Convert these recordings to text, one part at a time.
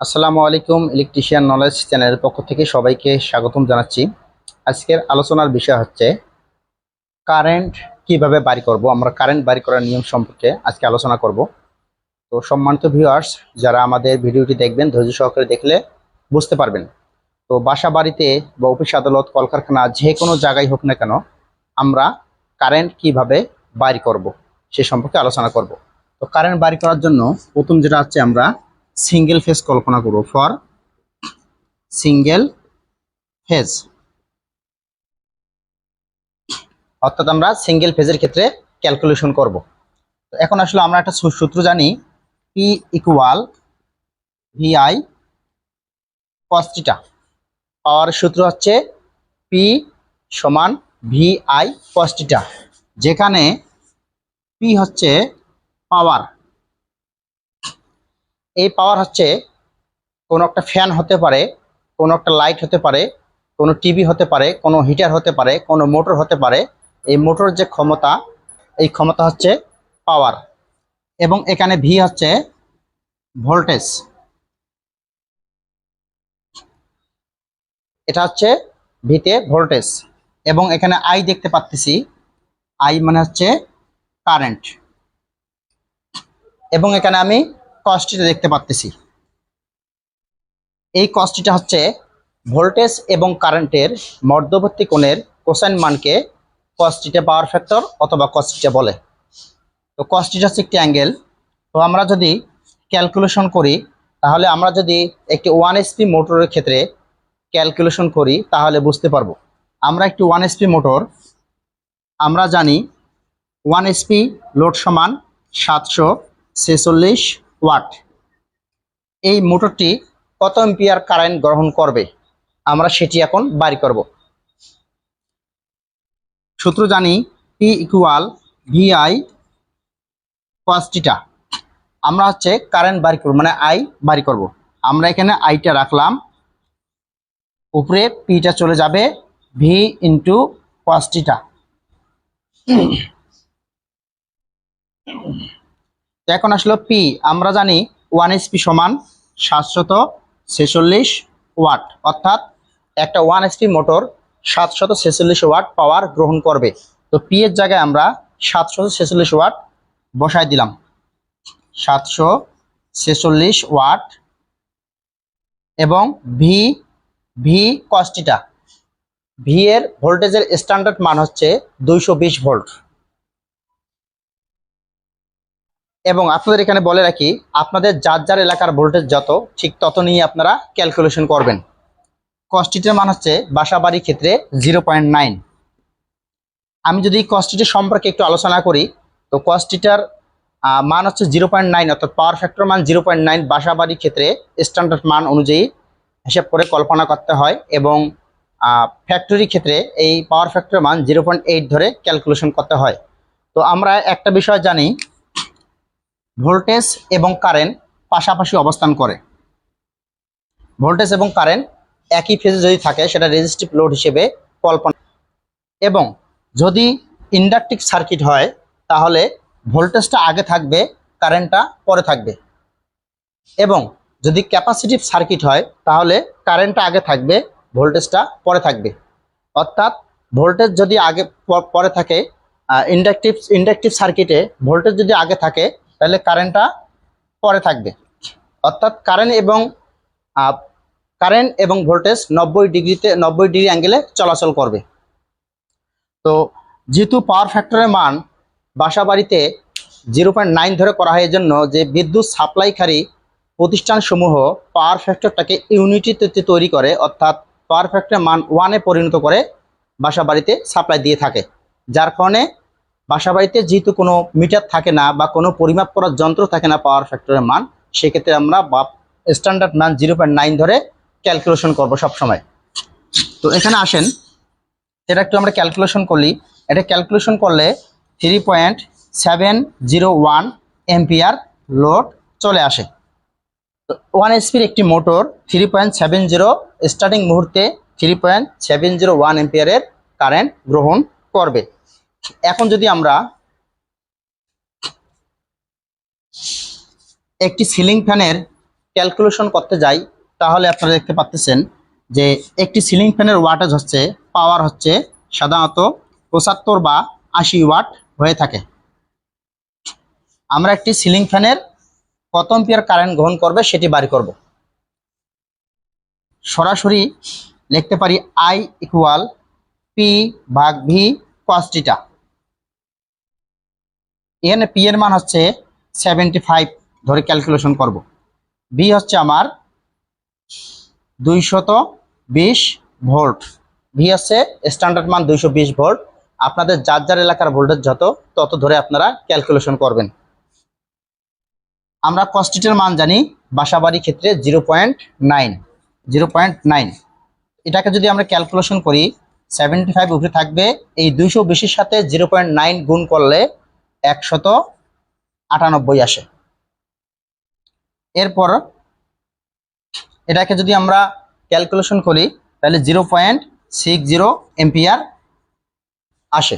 আসসালামু আলাইকুম electrician knowledge চ্যানেলের পক্ষ থেকে সবাইকে স্বাগতম জানাচ্ছি। আজকের আলোচনার বিষয় হচ্ছে কারেন্ট কীভাবে বাড়ি করব? আমরা কারেন্ট বাড়ি করার নিয়ম সম্পর্কে আজকে আলোচনা করব। তো সম্মানিত ভিউয়ার্স যারা আমাদের ভিডিওটি দেখবেন, ধৈর্য সহকারে দেখলে বুঝতে পারবেন। তো বাসা বাড়িতে বা অফিস আদালত, কলকারখানা, যে কোনো জায়গায় হোক না কেন, আমরা কারেন্ট কীভাবে বাড়ি করব, সে সম্পর্কে আলোচনা করব। তো কারেন্ট বাড়ি করার জন্য প্রথম যেটা হচ্ছে আমরা সিঙ্গেল ফেজ কল্পনা করব ফর সিঙ্গেল ফেজ অর্থাৎ আমরা সিঙ্গেল ফেজের ক্ষেত্রে ক্যালকুলেশন করব। এখন আসলে আমরা একটা সূত্র জানি P equal VI cos theta power সূত্র হচ্ছে পি সমান ভিআই কস্টিটা যেখানে পি হচ্ছে পাওয়ার এই পাওয়ার হচ্ছে কোনো একটা ফ্যান হতে পারে, কোনো একটা লাইট হতে পারে, কোনো টিভি হতে পারে, কোনো হিটার হতে পারে, কোনো মোটর হতে পারে। এই মোটর যে ক্ষমতা, এই ক্ষমতা হচ্ছে পাওয়ার এবং এখানে ভি হচ্ছে ভোল্টেজ এটা হচ্ছে ভিতে ভোল্টেজ এবং এখানে আই দেখতে পাচ্ছি আই মানে হচ্ছে কারেন্ট এবং এখানে আমি কস্টিটা দেখতে পাচ্ছি এই কস্টিটা হচ্ছে ভোল্টেজ এবং কারেন্টের মধ্যবর্তী কোণের কোসাইন মানকে কস্টিটা পাওয়ার ফ্যাক্টর অথবা কস্টিটা বলে। তো কস্টিটা হচ্ছে একটি অ্যাঙ্গেল তো আমরা যদি ক্যালকুলেশন করি, তাহলে আমরা যদি একটি ওয়ান এসপি মোটরের ক্ষেত্রে ক্যালকুলেশন করি, তাহলে বুঝতে পারব। আমরা একটি ওয়ান এসপি মোটর আমরা জানি ওয়ান এসপি লোড সমান সাতশো ছেচল্লিশ ওয়াট। এই মোটরটি কত এম্পিয়ার কারেন্ট গ্রহণ করবে? আমরা সেটি এখন বাড়ি করব। সূত্র জানি পি ইকুয়াল ভিআই কস্টিটা আমরা হচ্ছে কারেন্ট বাড়ি করব মানে আই বাড়ি করব। আমরা এখানে আইটা রাখলাম। উপরে পিটা চলে যাবে ভি ইন্টু কস্টিটা এখন আসলো পি আমরা জানি ওয়ান এসপি সমান সাতশত ছেচল্লিশ ওয়াট, অর্থাৎ একটা ওয়ান এসপি মোটর সাতশত ছেচল্লিশ ওয়াট পাওয়ার গ্রহণ করবে। তো পি এর জায়গায় আমরা সাতশত ছেচল্লিশ ওয়াট বসাই দিলাম। সাতশো ছেচল্লিশ ওয়াট এবং ভি ভি কস্টিটা ভি এর ভোল্টেজের স্ট্যান্ডার্ড মান হচ্ছে দুইশো বিশ ভোল্ট এবং আপনাদের এখানে বলে রাখি, আপনাদের যার যার এলাকার ভোল্টেজ যত, ঠিক তত নিয়ে আপনারা ক্যালকুলেশন করবেন। কস্টিটের মান হচ্ছে বাসা বাড়ির ক্ষেত্রে জিরো পয়েন্ট নাইন আমি যদি কস্টিটের সম্পর্কে একটু আলোচনা করি, তো কস্টিটার মান হচ্ছে জিরো পয়েন্ট নাইন অর্থাৎ পাওয়ার ফ্যাক্টর মান জিরো পয়েন্ট নাইন বাসা বাড়ির ক্ষেত্রে স্ট্যান্ডার্ড মান অনুযায়ী হিসাব করে কল্পনা করতে হয় এবং ফ্যাক্টরি ক্ষেত্রে এই পাওয়ার ফ্যাক্টর মান জিরো পয়েন্ট এইট ধরে ক্যালকুলেশন করতে হয়। তো আমরা একটা বিষয় জানি ভোল্টেজ এবং কারেন্ট পাশাপাশি অবস্থান করে। ভোল্টেজ এবং কারেন্ট একই ফেজে যদি থাকে, সেটা রেজিস্টিভ লোড হিসেবে কল্পনা এবং যদি ইন্ডাকটিভ সার্কিট হয়, তাহলে ভোল্টেজটা আগে থাকবে, কারেন্টটা পরে থাকবে। এবং যদি ক্যাপাসিটিভ সার্কিট হয়, তাহলে কারেন্টটা আগে থাকবে, ভোল্টেজটা পরে থাকবে। অর্থাৎ ভোল্টেজ যদি আগে পরে থাকে ইন্ডাকটিভ ইন্ডাকটিভ সার্কিটে ভোল্টেজ যদি আগে থাকে তাহলে কারেন্টটা পরে থাকবে। অর্থাৎ কারেন্ট এবং কারেন্ট এবং ভোল্টেজ নব্বই ডিগ্রিতে, নব্বই ডিগ্রি অ্যাঙ্গেলে চলাচল করবে। তো যেহেতু পাওয়ার ফ্যাক্টরের মান বাসা বাড়িতে জিরো পয়েন্ট নাইন ধরে করা হয় জন্য যে বিদ্যুৎ সাপ্লাইকারী প্রতিষ্ঠানসমূহ পাওয়ার ফ্যাক্টরটাকে ইউনিটিতে তৈরি করে, অর্থাৎ পাওয়ার ফ্যাক্টরের মান ওয়ানে পরিণত করে বাসা বাড়িতে সাপ্লাই দিয়ে থাকে। যার কারণে বাসা বাড়িতে যেহেতু কোনো মিটার থাকে না বা কোনো পরিমাপ করার যন্ত্র থাকে না পাওয়ার ফ্যাক্টরের মান, সেক্ষেত্রে আমরা স্ট্যান্ডার্ড মান জিরো পয়েন্ট নাইন ধরে ক্যালকুলেশন করব সবসময়। তো এখানে আসেন, এটা একটু আমরা ক্যালকুলেশন করলি। এটা ক্যালকুলেশন করলে three point seven zero one ampere load চলে আসে। ওয়ান এসপির একটি motor three point seven zero starting মুহূর্তে three point seven zero one এমপিআরের current গ্রহণ করবে। এখন যদি আমরা একটি সিলিং ফ্যানের ক্যালকুলেশন করতে যাই, তাহলে আপনারা দেখতে পাচ্ছেন যে একটি সিলিং ফ্যানের ওয়াটেজ হচ্ছে পাওয়ার হচ্ছে সাধারণত পঁচাত্তর বা আশি ওয়াট হয়ে থাকে। আমরা একটি সিলিং ফ্যানের কত এম্পিয়ার কারেন্ট গ্রহণ করবে সেটি বাড়ি করব। সরাসরি লিখতে পারি আই ইকুয়াল পি ভাগ ভি কস্টিটা এখানে পি এর মান হচ্ছে সেভেন্টি ফাইভ ধরে ক্যালকুলেশন করব। বি হচ্ছে আমার দুইশত বিশ ভোল্ট ভি হচ্ছে স্ট্যান্ডার্ড মান দুইশো বিশ ভোল্ট আপনাদের যার যার এলাকার ভোল্টেজ যত, তত ধরে আপনারা ক্যালকুলেশন করবেন। আমরা কস্টিটের মান জানি, বাসাবাড়ি ক্ষেত্রে zero point nine zero point nine এটাকে যদি আমরা ক্যালকুলেশন করি সেভেন্টি ফাইভ উপরে থাকবে, এই দুইশো বেশির সাথে জিরো পয়েন্ট নাইন গুণ করলে একশত আটানব্বই আসে। এরপর এটাকে যদি আমরা ক্যালকুলেশন করি, তাহলে zero point six zero ampere আসে।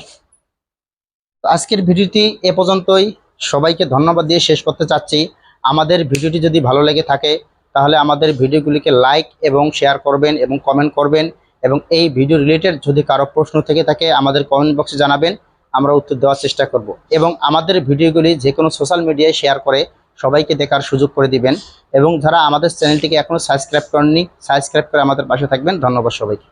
তো আজকের ভিডিওটি এ পর্যন্তই। সবাইকে ধন্যবাদ দিয়ে শেষ করতে চাচ্ছি। আমাদের ভিডিওটি যদি ভালো লেগে থাকে, তাহলে আমাদের ভিডিওগুলিকে লাইক এবং শেয়ার করবেন এবং কমেন্ট করবেন এবং এই ভিডিও রিলেটেড যদি কারও প্রশ্ন থেকে থাকে, আমাদের কমেন্ট বক্সে জানাবেন। আমরা উত্তর দেওয়ার চেষ্টা করব। এবং আমাদের ভিডিওগুলি যে কোনো সোশ্যাল মিডিয়ায় শেয়ার করে সবাইকে দেখার সুযোগ করে দিবেন। এবং যারা আমাদের চ্যানেলটিকে এখনও সাবস্ক্রাইব করেননি, সাবস্ক্রাইব করে আমাদের পাশে থাকবেন। ধন্যবাদ সবাইকে।